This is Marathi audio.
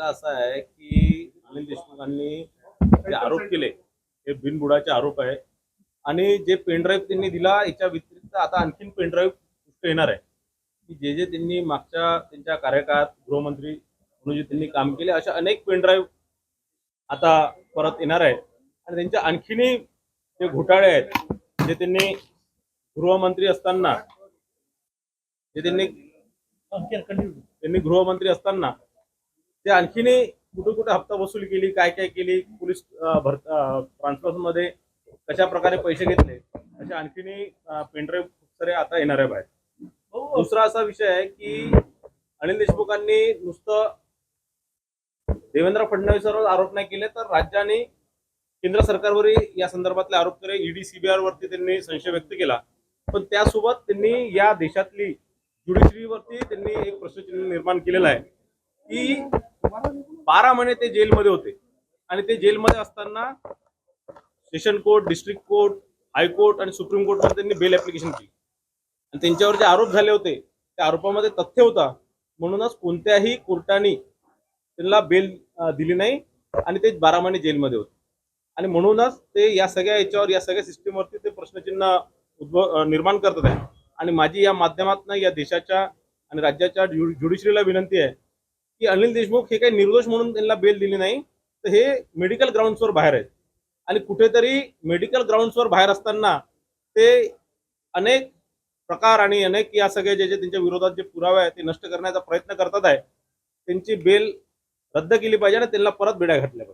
मुद्दा असा आहे की अनिल देशमुखांनी जे आरोप केले हे बिनबुडाचे आरोप आहे. आणि जे पेनड्राईव्ह त्यांनी दिला याच्या व्यतिरिक्त आता आणखीन पेनड्राईव्ह येणार आहे. की जे जे त्यांनी मागच्या त्यांच्या कार्यकाळात गृहमंत्री म्हणून जे त्यांनी काम केले अशा अनेक पेनड्राईव्ह आता परत येणार आहे आणि त्यांचे आणखीनही जे घोटाळे आहेत जे त्यांनी गृहमंत्री असताना जे त्यांनी त्यांनी गृहमंत्री असताना ते आणखीनही कुठे कुठे हप्ता वसूल केली काय काय केली पोलीस ट्रान्सफरमध्ये कशा प्रकारे पैसे घेतले अशा आणखीनही पेनड्राईव्ह खूप सारे आता येणार आहे बाहेर दुसरा असा विषय आहे की अनिल देशमुखांनी नुसतं देवेंद्र फडणवीसांवर आरोप नाही केले तर राज्याने केंद्र सरकारवरही या संदर्भातले आरोप केले. ईडी सीबीआय वरती त्यांनी संशय व्यक्त केला. पण त्यासोबत त्यांनी या देशातली ज्युडिशरीवरती त्यांनी एक प्रश्नचिन्ह निर्माण केलेला आहे. की बारा महिने ते जेलमध्ये होते. आणि ते जेलमध्ये असताना session court district court high court आणि सुप्रीम कोर्टमध्ये त्यांनी बेल ऍप्लिकेशन केली. आणि त्यांच्यावर जे आरोप झाले होते त्या आरोपामध्ये तथ्य होता. म्हणूनच कोणत्याही कोर्टाने त्यांना बेल दिली नाही आणि ते बारा महिने जेलमध्ये होते. आणि म्हणूनच ते या सगळ्या याच्यावर या सगळ्या सिस्टीमवरती ते प्रश्नचिन्ह उद्भव निर्माण करतात आहे. आणि माझी या माध्यमातून या देशाच्या आणि राज्याच्या ज्युडिशरीला विनंती आहे की अनिल देशमुख हे काही निर्दोष म्हणून त्यांना बेल दिली नाही. तर हे मेडिकल ग्राउंड्सवर बाहेर आहेत. आणि कुठेतरी मेडिकल ग्राउंड्सवर बाहेर असताना ते अनेक प्रकार आणि अनेक या सगळ्या जे जे त्यांच्या विरोधात जे पुरावे आहेत ते नष्ट करण्याचा प्रयत्न करतात आहे त्यांची बेल रद्द केली पाहिजे आणि त्यांना परत बिड्या घातल्या पाहिजे.